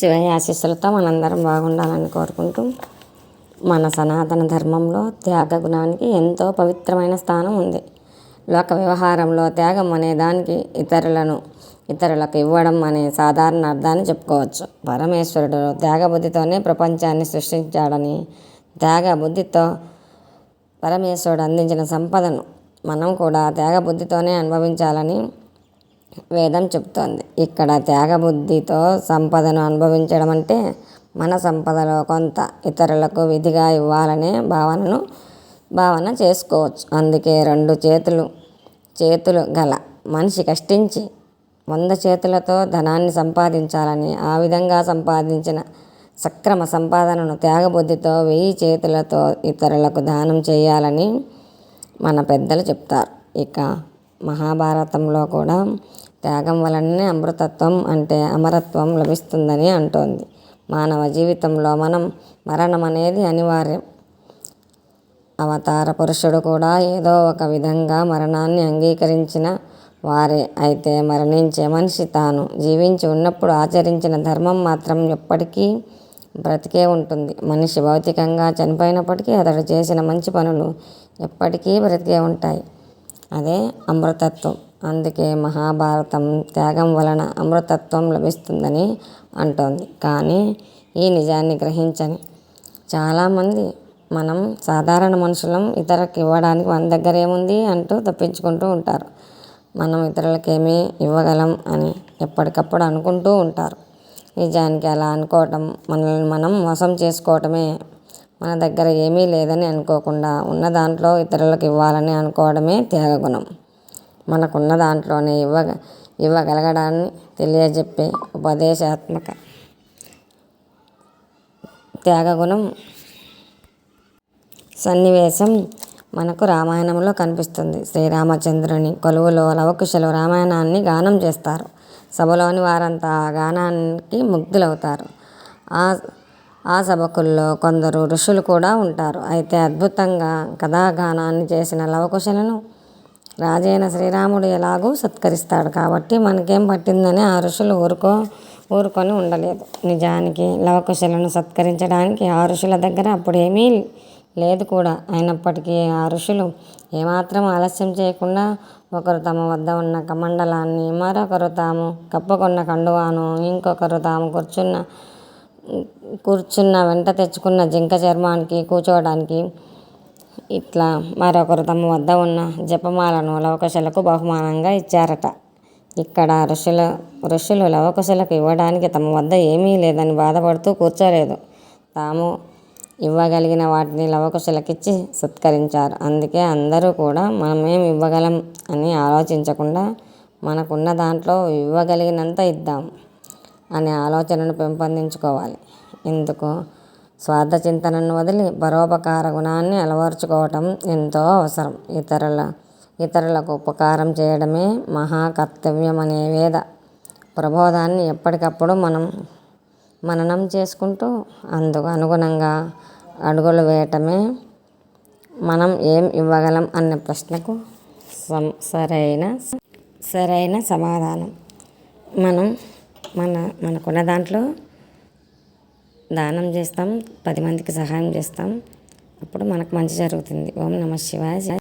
శివయ్య ఆశీస్సులతో మనందరం బాగుండాలని కోరుకుంటూ మన సనాతన ధర్మంలో త్యాగ గుణానికి ఎంతో పవిత్రమైన స్థానం ఉంది. లోక వ్యవహారంలో త్యాగం అనే దానికి ఇతరులను ఇతరులకు ఇవ్వడం అనే సాధారణ అర్థాన్ని చెప్పుకోవచ్చు. పరమేశ్వరుడు త్యాగబుద్ధితోనే ప్రపంచాన్ని సృష్టించాడని త్యాగబుద్ధితో పరమేశ్వరుడు అందించిన సంపదను మనం కూడా త్యాగబుద్ధితోనే అనుభవించాలని వేదం చెప్తోంది. ఇక్కడ త్యాగబుద్ధితో సంపదను అనుభవించడం అంటే మన సంపదలో కొంత ఇతరులకు విధిగా ఇవ్వాలనే భావనను భావన చేసుకోవచ్చు. అందుకే రెండు చేతులు చేతులు గల మనిషి కష్టించి వంద చేతులతో ధనాన్ని సంపాదించాలని ఆ విధంగా సంపాదించిన సక్రమ సంపాదనను త్యాగబుద్ధితో వెయ్యి చేతులతో ఇతరులకు దానం చేయాలని మన పెద్దలు చెప్తారు. ఇక మహాభారతంలో కూడా త్యాగం వలననే అమృతత్వం అంటే అమరత్వం లభిస్తుందని అంటోంది. మానవ జీవితంలో మనం మరణం అనేది అనివార్యం. అవతార పురుషుడు కూడా ఏదో ఒక విధంగా మరణాన్ని అంగీకరించిన వారే. అయితే మరణించే మనిషి తాను జీవించి ఉన్నప్పుడు ఆచరించిన ధర్మం మాత్రం ఎప్పటికీ బ్రతికే ఉంటుంది. మనిషి భౌతికంగా చనిపోయినప్పటికీ అతడు చేసిన మంచి పనులు ఎప్పటికీ బ్రతికే ఉంటాయి. అదే అమృతత్వం. అందుకే మహాభారతం త్యాగం వలన అమృతత్వం లభిస్తుందని అంటోంది. కానీ ఈ నిజాన్ని గ్రహించని చాలామంది మనం సాధారణ మనుషులం ఇతరులకు ఇవ్వడానికి మన దగ్గర ఏముంది అంటూ తప్పించుకుంటూ ఉంటారు. మనం ఇతరులకేమీ ఇవ్వగలం అని ఎప్పటికప్పుడు అనుకుంటూ ఉంటారు. నిజానికి అలా అనుకోవటం మనల్ని మనం మోసం చేసుకోవటమే మన దగ్గర ఏమీ లేదని అనుకోకుండా ఉన్న దాంట్లో ఇతరులకు ఇవ్వాలని అనుకోవడమే త్యాగగుణం. మనకున్న దాంట్లోనే ఇవ్వ ఇవ్వగలగడాన్ని తెలియజెప్పే ఉపదేశాత్మక త్యాగగుణం. సన్నివేశం మనకు రామాయణంలో కనిపిస్తుంది. శ్రీరామచంద్రుని కొలువులో లవకుశలు రామాయణాన్ని గానం చేస్తారు. సభలోని వారంతా ఆ గానానికి ముగ్ధులవుతారు. ఆ ఆ సభకుల్లో కొందరు ఋషులు కూడా ఉంటారు. అయితే అద్భుతంగా కథాగానాన్ని చేసిన లవకుశలను రాజైన శ్రీరాముడు ఎలాగూ సత్కరిస్తాడు కాబట్టి మనకేం పట్టిందని ఆ ఋషులు ఊరుకో ఊరుకొని ఉండలేదు. నిజానికి లవకుశలను సత్కరించడానికి ఆ ఋషుల దగ్గర అప్పుడు ఏమీ లేదు కూడా. అయినప్పటికీ ఆ ఋషులు ఏమాత్రం ఆలస్యం చేయకుండా ఒకరు తమ వద్ద ఉన్న కమండలాన్ని మరొకరు తాము కప్పుకున్న కండువాను ఇంకొకరు తాము కూర్చున్న కూర్చున్న వెంట తెచ్చుకున్న జింక చర్మానికి కూర్చోవడానికి ఇట్లా మరొకరు తమ వద్ద ఉన్న జపమాలను లవకుశలకు బహుమానంగా ఇచ్చారట. ఇక్కడ ఋషుల ఋషులు లవకుశలకు ఇవ్వడానికి తమ వద్ద ఏమీ లేదని బాధపడుతూ కూర్చోలేదు. తాము ఇవ్వగలిగిన వాటిని లవకుశలకిచ్చి సత్కరించారు. అందుకే అందరూ కూడా మనమేం ఇవ్వగలం అని ఆలోచించకుండా మనకున్న దాంట్లో ఇవ్వగలిగినంత ఇద్దాం. అనే ఆలోచనను పెంపొందించుకోవాలి. ఇందుకు స్వార్థ చింతనను వదిలి పరోపకార గుణాన్ని అలవర్చుకోవటం ఎంతో అవసరం. ఇతరుల ఇతరులకు ఉపకారం చేయడమే మహా కర్తవ్యం అనే వేద ప్రబోధాన్ని ఎప్పటికప్పుడు మనం మననం చేసుకుంటూ అందుకు అనుగుణంగా అడుగులు వేయటమే మనం ఏం ఇవ్వగలం అనే ప్రశ్నకు సరైన సరైన సమాధానం. మనం మన మనకున్న దాంట్లో దానం చేస్తాం పది మందికి సహాయం చేస్తాం. అప్పుడు మనకు మంచి జరుగుతుంది. ఓం నమ శివాయ.